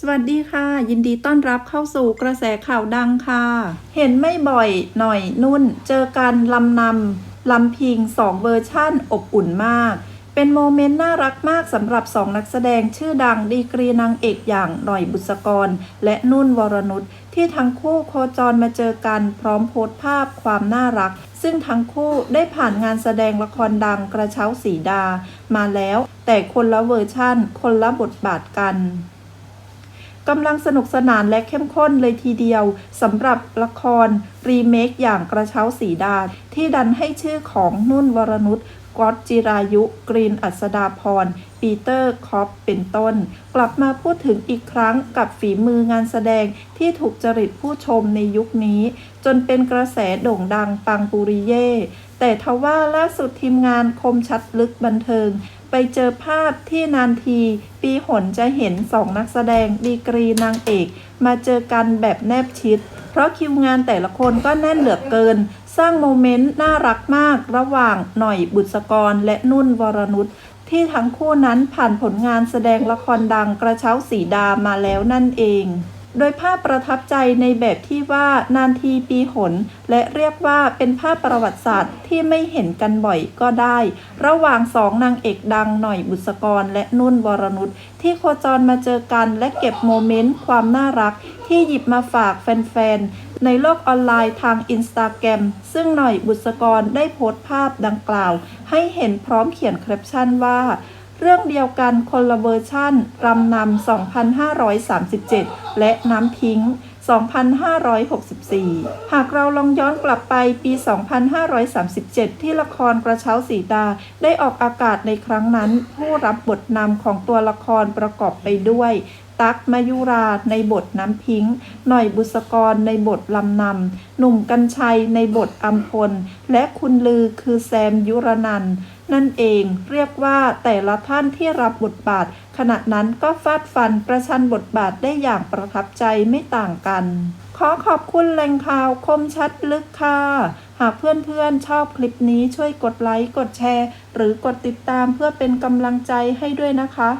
สวัสดีค่ะ ยินดีต้อนรับเข้าสู่กระแสข่าวดังค่ะ เห็นไม่บ่อยหน่อยนุ่น เจอกันลำนำลำพิงสองเวอร์ชั่นอบอุ่นมาก เป็นโมเมนต์น่ารักมากสำหรับสองนักแสดงชื่อดังดีกรีนางเอกอย่างหน่อยบุษกร และนุ่นวรนุชที่ทั้งคู่โคจรมาเจอกันพร้อมโพสต์ภาพความน่ารัก ซึ่งทั้งคู่ได้ผ่านงานแสดงละครดังกระเช้าสีดา มาแล้ว แต่คนละเวอร์ชั่น คนละบทบาทกัน กำลังสนุกสนานและเข้มข้นเลยทีเดียวสำหรับละครรีเมคอย่างกระเช้าสีดาที่ดันให้ชื่อของนุ่นวรนุชก๊อตจิรายุ กรีนอัศดาพร ปีเตอร์ คอป เป็นต้น กลับมาพูดถึงอีกครั้งกับฝีมืองานแสดงที่ถูกจริตผู้ชมในยุคนี้ จนเป็นกระแสโด่งดังปังปุริเย่ แต่ทว่าล่าสุดทีมงานคมชัดลึกบันเทิง ไปเจอภาพที่นานที ปีหนจะเห็นสองนักแสดงดีกรีนางเอก มาเจอกันแบบแนบชิด เพราะคิวงานแต่ละคนก็แน่นเหลือเกิน สร้างโมเมนต์น่ารักมากระหว่างหน่อยบุษกรและนุ่นวรนุชที่ทั้งคู่นั้นผ่านผลงานแสดงละครดังกระเช้าสีดามาแล้วนั่นเอง โดยภาพประทับใจในแบบที่ว่านานทีปีหน และเรียกว่าเป็นภาพประวัติศาสตร์ที่ไม่เห็นกันบ่อยก็ได้ ระหว่างสองนางเอกดังหน่อยบุษกรและนุ่นวรนุชที่โคจรมาเจอกันและเก็บโมเมนต์ความน่ารัก ที่หยิบมาฝากแฟนๆ ในโลกออนไลน์ทางอินสตาแกรมซึ่งหน่อยบุษกรได้โพสต์ภาพดังกล่าว ให้เห็นพร้อมเขียนแคปชั่นว่า เรื่องเดียวกันคนละเวอร์ชั่นรำนำ 2537 และน้ำพิงค์2564 หากเราลองย้อนกลับไปปี 2537 ที่ละครกระเช้าสีดา ได้ออกอากาศในครั้งนั้น ผู้รับบทนำของตัวละครประกอบไปด้วย ตั๊กมายุราในบทน้ำพิงค์หน่อยบุษกรในบทลำนำหนุ่มกัญชัยในบทอัมพล และคุณลือคือแซมยุรนันนั่นเองเรียกว่าแต่ละท่านที่รับบทบาท ขณะนั้นก็ฟาดฟันประชันบทบาทได้อย่างประทับใจไม่ต่างกัน ขอขอบคุณแหล่งข่าวคมชัดลึกค่ะ หากเพื่อนๆชอบคลิปนี้ช่วยกดไลค์ กดแชร์ หรือกดติดตามเพื่อเป็นกำลังใจให้ด้วยนะคะ